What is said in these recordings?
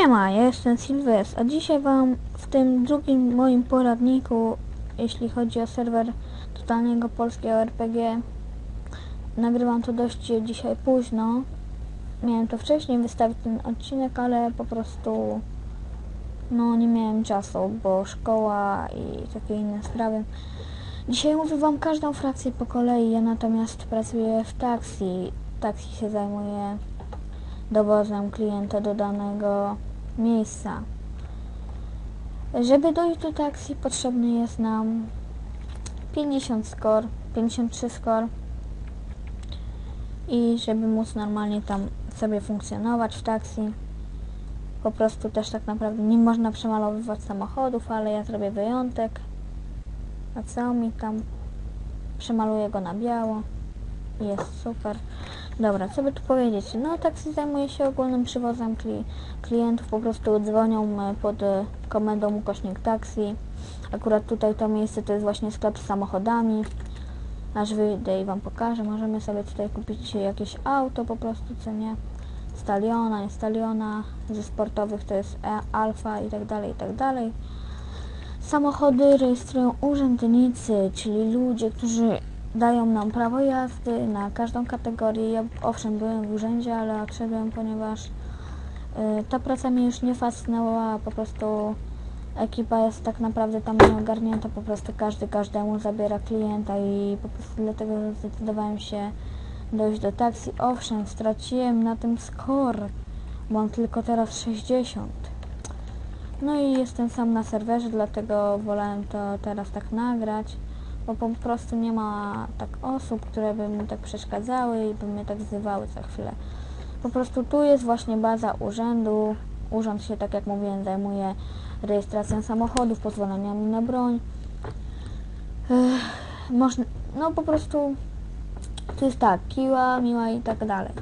Siema, ja jestem Sylwes, a dzisiaj Wam w tym drugim moim poradniku, jeśli chodzi o serwer totalnego polskiego RPG, nagrywam to dość dzisiaj późno. Miałem to wcześniej wystawić ten odcinek, ale po prostu no nie miałem czasu, bo szkoła i takie inne sprawy. Dzisiaj mówię Wam każdą frakcję po kolei, ja natomiast pracuję w taksi. Taksi się zajmuje dowozem klienta do danego miejsca. Żeby dojść do taksi potrzebny jest nam 50 score, 53 score i żeby móc normalnie tam sobie funkcjonować w taksi. Po prostu też tak naprawdę nie można przemalowywać samochodów, ale ja zrobię wyjątek. A co mi tam? Przemaluję go na biało. Jest super. Dobra, co by tu powiedzieć? No, taksi zajmuje się ogólnym przywozem kli klientów, po prostu dzwonią e, pod e, komendą ukośnik taksi. Akurat tutaj to miejsce to jest właśnie sklep z samochodami. Aż wyjdę i Wam pokażę. Możemy sobie tutaj kupić jakieś auto po prostu, co nie? Staliona, nie Staliona. Ze sportowych to jest e Alfa i tak dalej, i tak dalej. Samochody rejestrują urzędnicy, czyli ludzie, którzy dają nam prawo jazdy na każdą kategorię. Ja owszem byłem w urzędzie, ale odszedłem, ponieważ y, ta praca mnie już nie fascynowała, po prostu ekipa jest tak naprawdę tam nieogarnięta, po prostu każdy każdemu zabiera klienta i po prostu dlatego zdecydowałem się dojść do taksi. Owszem, straciłem na tym score, mam tylko teraz 60. No i jestem sam na serwerze, dlatego wolałem to teraz tak nagrać bo po prostu nie ma tak osób, które by mi tak przeszkadzały i by mnie tak wzywały za chwilę. Po prostu tu jest właśnie baza urzędu. Urząd się, tak jak mówiłem, zajmuje rejestracją samochodów, pozwoleniami na broń. Można, no po prostu tu jest tak, kiła, miła i tak dalej.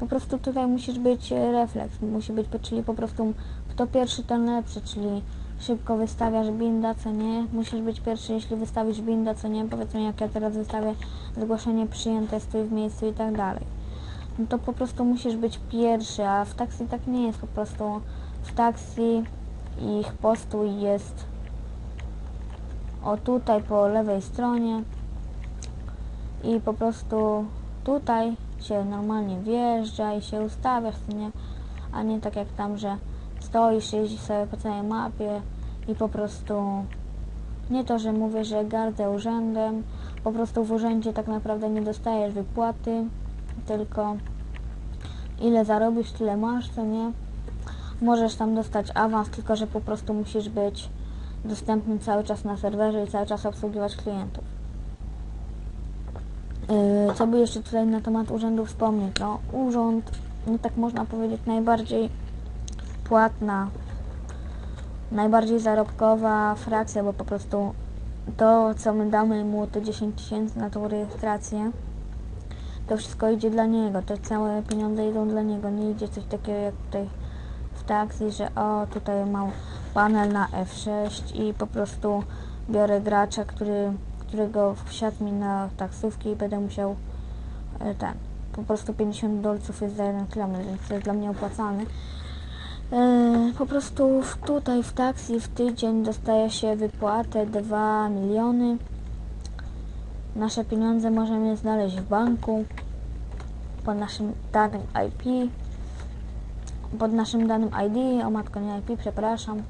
Po prostu tutaj musisz być refleks, musi być, czyli po prostu kto pierwszy, ten lepszy, czyli szybko wystawiasz binda, co nie, musisz być pierwszy, jeśli wystawisz binda, co nie, powiedzmy jak ja teraz wystawię zgłoszenie przyjęte, stój w miejscu i tak dalej. No to po prostu musisz być pierwszy, a w taksi tak nie jest, po prostu w taksi ich postój jest o tutaj po lewej stronie i po prostu tutaj się normalnie wjeżdża i się ustawiasz, nie? A nie tak jak tam, że stoisz, jeździsz sobie po całej mapie i po prostu nie to, że mówię, że gardzę urzędem, po prostu w urzędzie tak naprawdę nie dostajesz wypłaty, tylko ile zarobisz, tyle masz, co nie? Możesz tam dostać awans, tylko że po prostu musisz być dostępny cały czas na serwerze i cały czas obsługiwać klientów. Yy, co by jeszcze tutaj na temat urzędu wspomnieć? No, urząd, no tak można powiedzieć, najbardziej płatna, najbardziej zarobkowa frakcja, bo po prostu to, co my damy mu, te 10 tysięcy na tą rejestrację, to wszystko idzie dla niego, te całe pieniądze idą dla niego, nie idzie coś takiego jak tutaj w taksji, że o, tutaj mam panel na F6 i po prostu biorę gracza, który, którego wsiadł mi na taksówki i będę musiał e, ten, po prostu 50 dolców jest za jeden kilometr, więc to jest dla mnie opłacalne. E, po prostu tutaj w taksi w tydzień dostaje się wypłatę 2 miliony. Nasze pieniądze możemy znaleźć w banku pod naszym danym IP, pod naszym danym ID, o matko nie IP, przepraszam.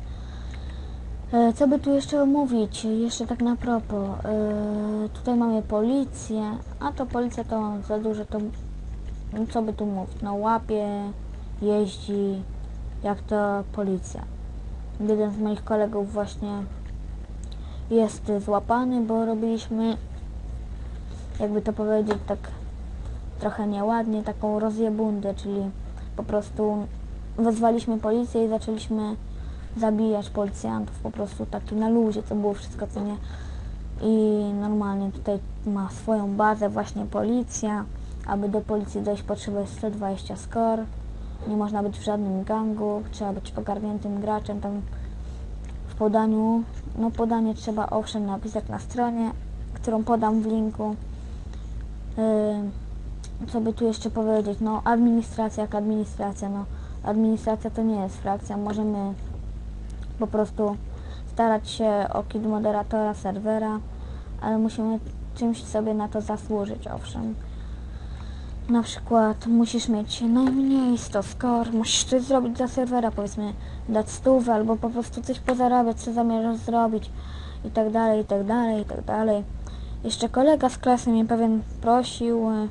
E, co by tu jeszcze omówić? Jeszcze tak na propos. E, tutaj mamy policję, a to policja to za dużo, to co by tu mówić? No łapie, jeździ, jak to policja. Jeden z moich kolegów właśnie jest złapany, bo robiliśmy, jakby to powiedzieć tak trochę nieładnie, taką rozjebundę, czyli po prostu wezwaliśmy policję i zaczęliśmy zabijać policjantów, po prostu taki na luzie, to było wszystko, co nie. I normalnie tutaj ma swoją bazę właśnie policja, aby do policji dojść potrzebuje 120 score nie można być w żadnym gangu, trzeba być ogarniętym graczem tam w podaniu. No podanie trzeba owszem napisać na stronie, którą podam w linku. Yy, co by tu jeszcze powiedzieć? No administracja jak administracja, no administracja to nie jest frakcja, możemy po prostu starać się o kit moderatora serwera, ale musimy czymś sobie na to zasłużyć, owszem. Na przykład musisz mieć najmniej 100 score, musisz coś zrobić dla serwera, powiedzmy dać stówę albo po prostu coś pozarabiać, co zamierzasz zrobić i tak dalej, i tak dalej, i tak dalej. Jeszcze kolega z klasy mnie pewien prosił, e,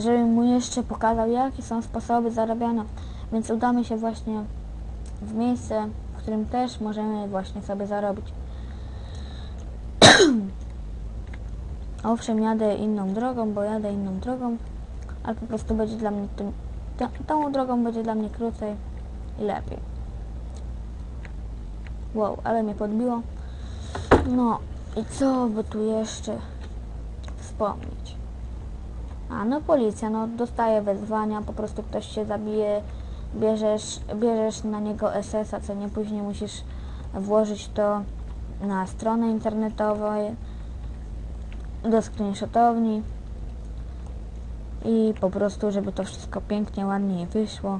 żebym mu jeszcze pokazał, jakie są sposoby zarabiania, więc udamy się właśnie w miejsce, w którym też możemy właśnie sobie zarobić. Owszem, jadę inną drogą, bo jadę inną drogą, ale po prostu będzie dla mnie tym, tą drogą będzie dla mnie krócej i lepiej. Wow, ale mnie podbiło. No i co by tu jeszcze wspomnieć? A no policja, no dostaje wezwania, po prostu ktoś się zabije, bierzesz, bierzesz na niego SS-a, co nie później musisz włożyć to na stronę internetową, do screenshotowni i po prostu, żeby to wszystko pięknie, ładnie wyszło.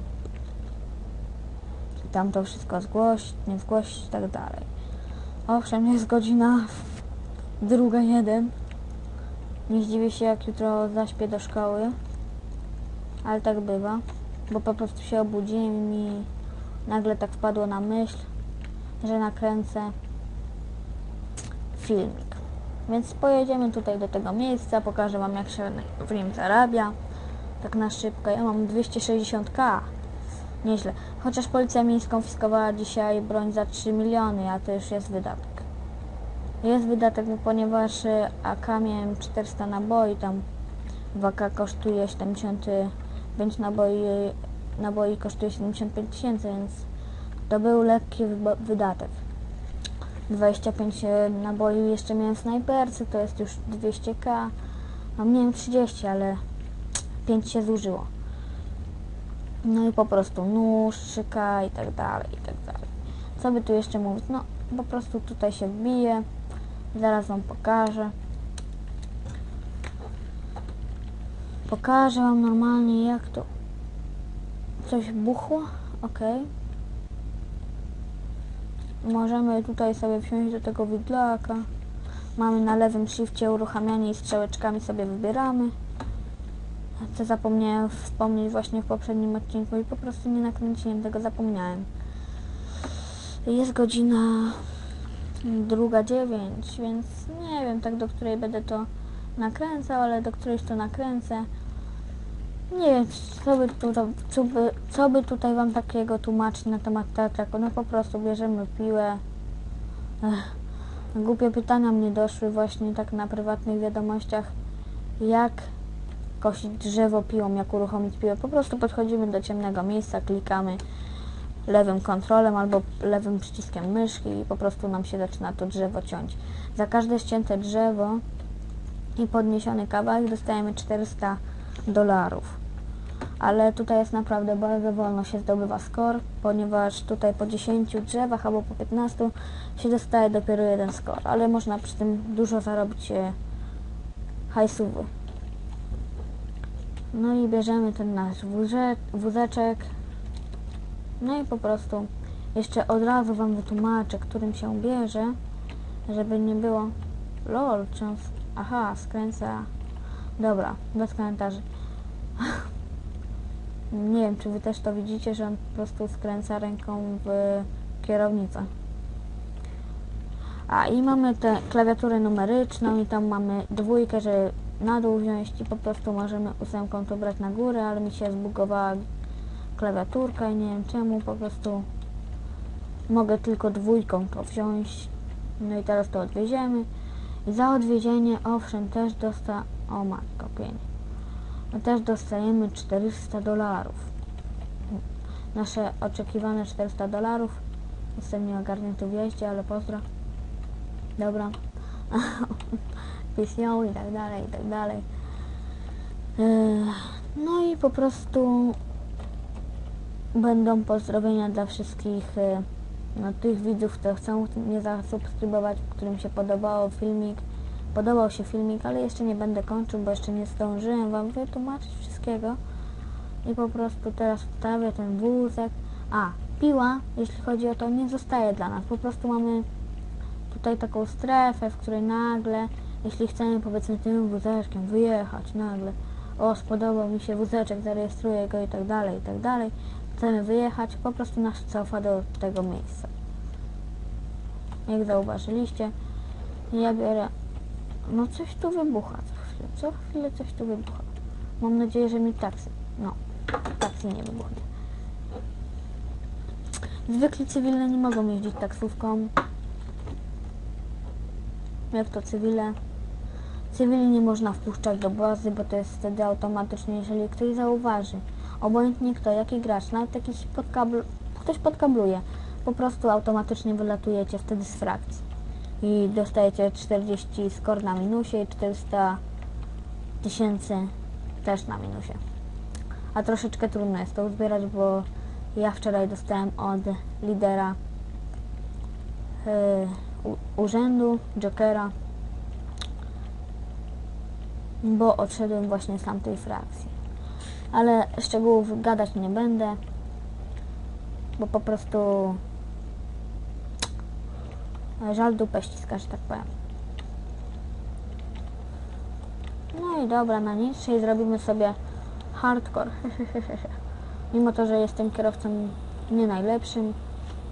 Tam to wszystko zgłosić, nie zgłosić i tak dalej. Owszem, jest godzina druga jeden. Nie zdziwię się, jak jutro zaśpię do szkoły. Ale tak bywa. Bo po prostu się obudziłem i nagle tak wpadło na myśl, że nakręcę filmik. Więc pojedziemy tutaj do tego miejsca, pokażę Wam jak się w nim zarabia. Tak na szybko. Ja mam 260k. Nieźle. Chociaż policja mi skonfiskowała dzisiaj broń za 3 miliony, a to już jest wydatek. Jest wydatek, bo ponieważ y, AK miałem 400 naboi, tam w AK kosztuje 75 naboi, naboi kosztuje 75 tysięcy, więc to był lekki wydatek. 25 naboi jeszcze miałem w to jest już 200k. A miałem 30, ale 5 się zużyło. No i po prostu nóż, szyka i tak dalej, i tak dalej. Co by tu jeszcze mówić? No, po prostu tutaj się wbije. Zaraz Wam pokażę. Pokażę Wam normalnie jak to... Coś buchło? Ok. Możemy tutaj sobie wsiąść do tego widlaka. Mamy na lewym shifcie uruchamianie i strzałeczkami sobie wybieramy. Co zapomniałem wspomnieć właśnie w poprzednim odcinku i po prostu nie nakręciłem tego, zapomniałem. Jest godzina druga dziewięć, więc nie wiem tak do której będę to nakręcał, ale do którejś to nakręcę. Nie co by, co, by, co by tutaj wam takiego tłumaczyć na temat tatraku. No po prostu bierzemy piłę. Ech, głupie pytania mnie doszły właśnie tak na prywatnych wiadomościach. Jak kosić drzewo piłą, jak uruchomić piłę. Po prostu podchodzimy do ciemnego miejsca, klikamy lewym kontrolem albo lewym przyciskiem myszki i po prostu nam się zaczyna to drzewo ciąć. Za każde ścięte drzewo i podniesiony kawałek dostajemy 400 dolarów. Ale tutaj jest naprawdę bardzo wolno się zdobywa score, ponieważ tutaj po 10 drzewach albo po 15 się dostaje dopiero jeden score, ale można przy tym dużo zarobić e, hajsówy. No i bierzemy ten nasz wóze, wózeczek. No i po prostu jeszcze od razu Wam wytłumaczę, którym się bierze, żeby nie było lol, czym... Aha, skręca... Dobra, bez komentarzy. nie wiem, czy Wy też to widzicie, że on po prostu skręca ręką w kierownicę. A i mamy tę klawiaturę numeryczną i tam mamy dwójkę, że na dół wziąć i po prostu możemy ósemką to brać na górę, ale mi się zbugowała klawiaturka i nie wiem czemu, po prostu mogę tylko dwójką to wziąć. No i teraz to odwieziemy. I za odwiezienie, owszem, też dosta... O matko, pięć. No też dostajemy 400 dolarów. Nasze oczekiwane 400 dolarów. Jestem nieogarnięty w jeździe, ale pozdro. Dobra. Pisnią i tak dalej, i tak dalej. Yy, No i po prostu będą pozdrowienia dla wszystkich yy, no, tych widzów, którzy chcą mnie zasubskrybować, którym się podobał filmik. Podobał się filmik, ale jeszcze nie będę kończył, bo jeszcze nie zdążyłem Wam wytłumaczyć wszystkiego. I po prostu teraz wstawię ten wózek. A, piła, jeśli chodzi o to, nie zostaje dla nas. Po prostu mamy tutaj taką strefę, w której nagle, jeśli chcemy powiedzmy tym wózeczkiem wyjechać nagle, o spodobał mi się wózeczek, zarejestruję go i tak dalej, i tak dalej, chcemy wyjechać, po prostu nas cofa do tego miejsca. Jak zauważyliście, ja biorę, no coś tu wybucha co chwilę, co chwilę coś tu wybucha. Mam nadzieję, że mi taksy, no, taksy nie wybuchnie. Zwykli cywile nie mogą jeździć taksówką. Jak to cywile? Cywili nie można wpuszczać do bazy, bo to jest wtedy automatycznie, jeżeli ktoś zauważy. Obojętnie kto, jaki gracz, nawet jakiś podkabl... ktoś podkabluje. Po prostu automatycznie wylatujecie wtedy z frakcji. I dostajecie 40 skor na minusie i 400 tysięcy też na minusie. A troszeczkę trudno jest to uzbierać, bo ja wczoraj dostałem od lidera u- urzędu, Jokera, bo odszedłem właśnie z tamtej frakcji. Ale szczegółów gadać nie będę, bo po prostu żal dupę ściska, że tak powiem. No i dobra, na niższej zrobimy sobie hardcore. Mimo to, że jestem kierowcą nie najlepszym,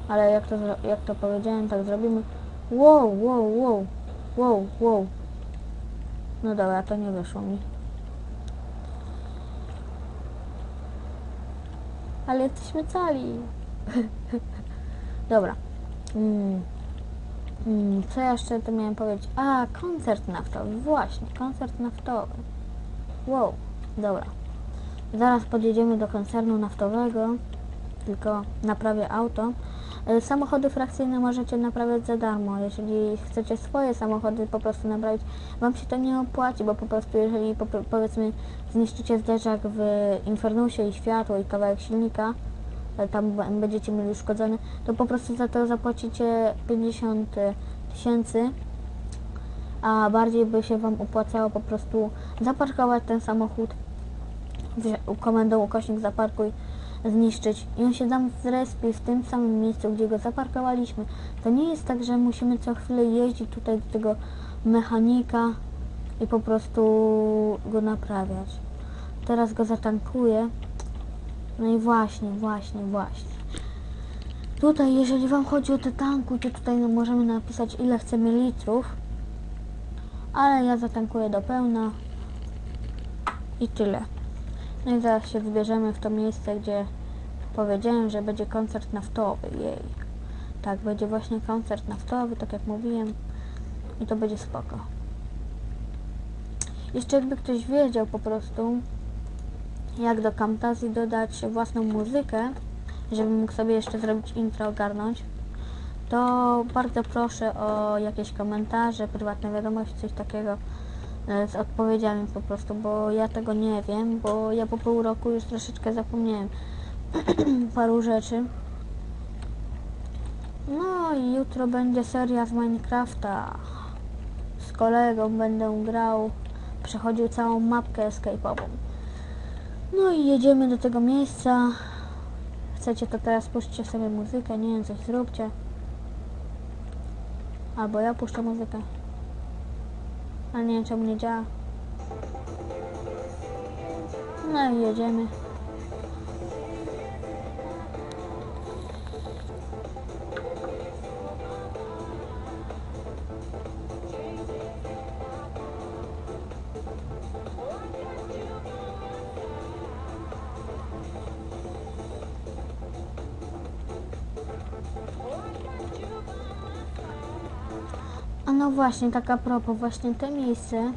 ale jak to, jak to powiedziałem, tak zrobimy. Wow, wow, wow, wow, wow. No dobra, to nie wyszło mi. Ale jesteśmy cali. dobra. Mm. Mm, co jeszcze tu miałem powiedzieć? A, koncert naftowy, właśnie, koncert naftowy. Wow, dobra. Zaraz podjedziemy do koncernu naftowego, tylko naprawię auto. E, Samochody frakcyjne możecie naprawiać za darmo. Jeżeli chcecie swoje samochody po prostu naprawić, Wam się to nie opłaci, bo po prostu jeżeli po, powiedzmy zniszczycie zderzak w Infernusie i światło i kawałek silnika, tam b- będziecie mieli uszkodzony, to po prostu za to zapłacicie 50 tysięcy, a bardziej by się Wam opłacało po prostu zaparkować ten samochód, komendą ukośnik zaparkuj, zniszczyć i on się tam zrespi w tym samym miejscu, gdzie go zaparkowaliśmy. To nie jest tak, że musimy co chwilę jeździć tutaj do tego mechanika i po prostu go naprawiać. Teraz go zatankuję. No i właśnie, właśnie, właśnie. Tutaj, jeżeli Wam chodzi o te tanku, to tutaj no, możemy napisać ile chcemy litrów. Ale ja zatankuję do pełna. I tyle. No i zaraz się wybierzemy w to miejsce, gdzie powiedziałem, że będzie koncert naftowy. Jej. Tak, będzie właśnie koncert naftowy, tak jak mówiłem. I to będzie spoko. Jeszcze jakby ktoś wiedział po prostu, jak do Camtasia dodać własną muzykę, żeby mógł sobie jeszcze zrobić intro, ogarnąć, to bardzo proszę o jakieś komentarze, prywatne wiadomości, coś takiego e, z odpowiedziami po prostu, bo ja tego nie wiem, bo ja po pół roku już troszeczkę zapomniałem paru rzeczy. No i jutro będzie seria z Minecrafta. Z kolegą będę grał, przechodził całą mapkę escape'ową. No i jedziemy do tego miejsca. Chcecie to teraz puśćcie sobie muzykę, nie wiem, coś zróbcie. Albo ja puszczę muzykę. Ale nie wiem czemu nie działa. No i jedziemy. No właśnie, tak a propos, właśnie te miejsce,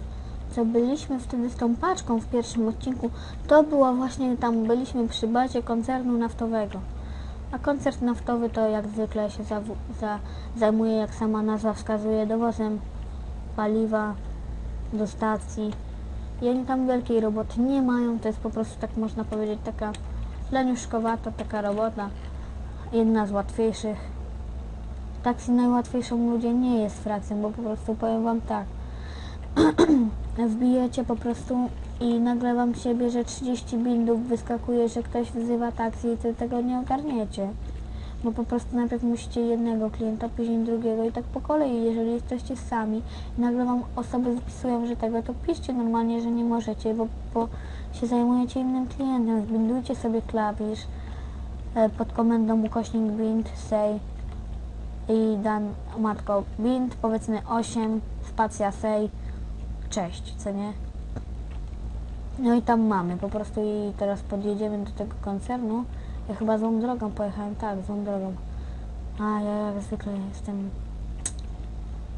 co byliśmy wtedy z tą paczką w pierwszym odcinku, to było właśnie tam, byliśmy przy bazie koncernu naftowego. A koncert naftowy to jak zwykle się za, za, zajmuje, jak sama nazwa wskazuje, dowozem paliwa do stacji. I oni tam wielkiej roboty nie mają, to jest po prostu, tak można powiedzieć, taka leniuszkowata taka robota. Jedna z łatwiejszych. Taksi najłatwiejszą ludzie nie jest frakcją, bo po prostu powiem wam tak. Wbijecie po prostu i nagle wam się bierze 30 bindów, wyskakuje, że ktoś wzywa taksi i ty tego nie ogarniecie. Bo po prostu najpierw musicie jednego klienta, później drugiego i tak po kolei. Jeżeli jesteście sami i nagle wam osoby zapisują, że tego, to piszcie normalnie, że nie możecie, bo, bo się zajmujecie innym klientem. Zbindujcie sobie klawisz e, pod komendą ukośnik bind, say i dan matko bind, powiedzmy 8, spacja say, cześć, co nie? No i tam mamy, po prostu i teraz podjedziemy do tego koncernu. Ja chyba złą drogą pojechałem, tak, złą drogą. A ja jak zwykle jestem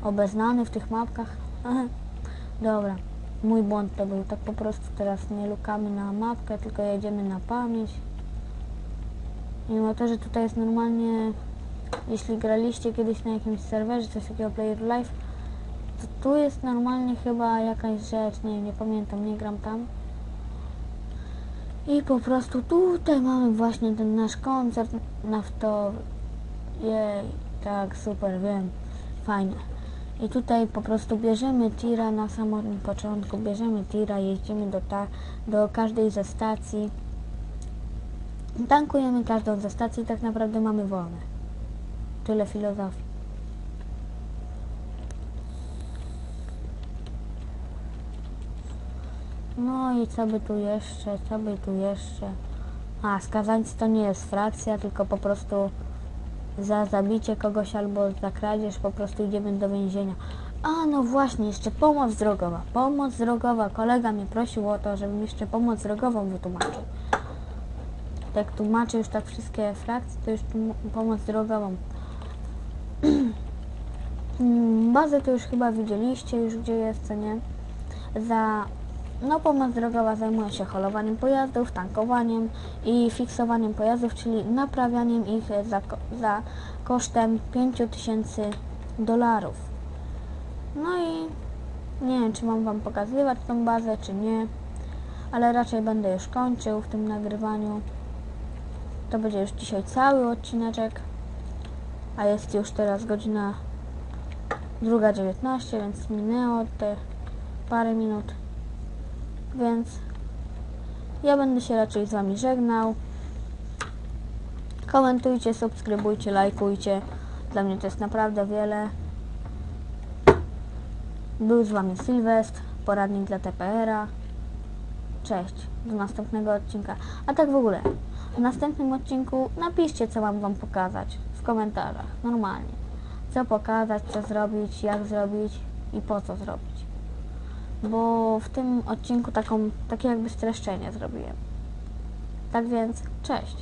obeznany w tych mapkach. Dobra, mój błąd to był, tak po prostu teraz nie lukamy na mapkę, tylko jedziemy na pamięć. Mimo to, że tutaj jest normalnie, jeśli graliście kiedyś na jakimś serwerze, coś takiego Player Life, to tu jest normalnie chyba jakaś rzecz, nie, nie pamiętam, nie gram tam. I po prostu tutaj mamy właśnie ten nasz koncert naftowy. Jej, tak, super, wiem, fajnie. I tutaj po prostu bierzemy tira na samym początku, bierzemy tira, jeździmy do, ta, do każdej ze stacji. Tankujemy każdą ze stacji tak naprawdę mamy wolne. Tyle filozofii. No i co by tu jeszcze, co by tu jeszcze? A, skazańcy to nie jest frakcja, tylko po prostu za zabicie kogoś albo za kradzież po prostu idziemy do więzienia. A, no właśnie, jeszcze pomoc drogowa. Pomoc drogowa. Kolega mnie prosił o to, żebym jeszcze pomoc drogową wytłumaczył. Jak tłumaczę już tak wszystkie frakcje, to już pomoc drogową. Bazę to już chyba widzieliście, już gdzie jest, co nie? Za no, pomoc drogowa zajmuje się holowaniem pojazdów, tankowaniem i fiksowaniem pojazdów, czyli naprawianiem ich za, za kosztem 5000 dolarów. No i nie wiem, czy mam Wam pokazywać tą bazę, czy nie, ale raczej będę już kończył w tym nagrywaniu. To będzie już dzisiaj cały odcineczek, a jest już teraz godzina 2.19, więc minęło te parę minut. Więc ja będę się raczej z Wami żegnał. Komentujcie, subskrybujcie, lajkujcie. Dla mnie to jest naprawdę wiele. Był z Wami Sylwestr, poradnik dla TPR-a. Cześć, do następnego odcinka. A tak w ogóle, w następnym odcinku napiszcie, co mam Wam pokazać w komentarzach, normalnie. Co pokazać, co zrobić, jak zrobić i po co zrobić bo w tym odcinku taką, takie jakby streszczenie zrobiłem. Tak więc, cześć.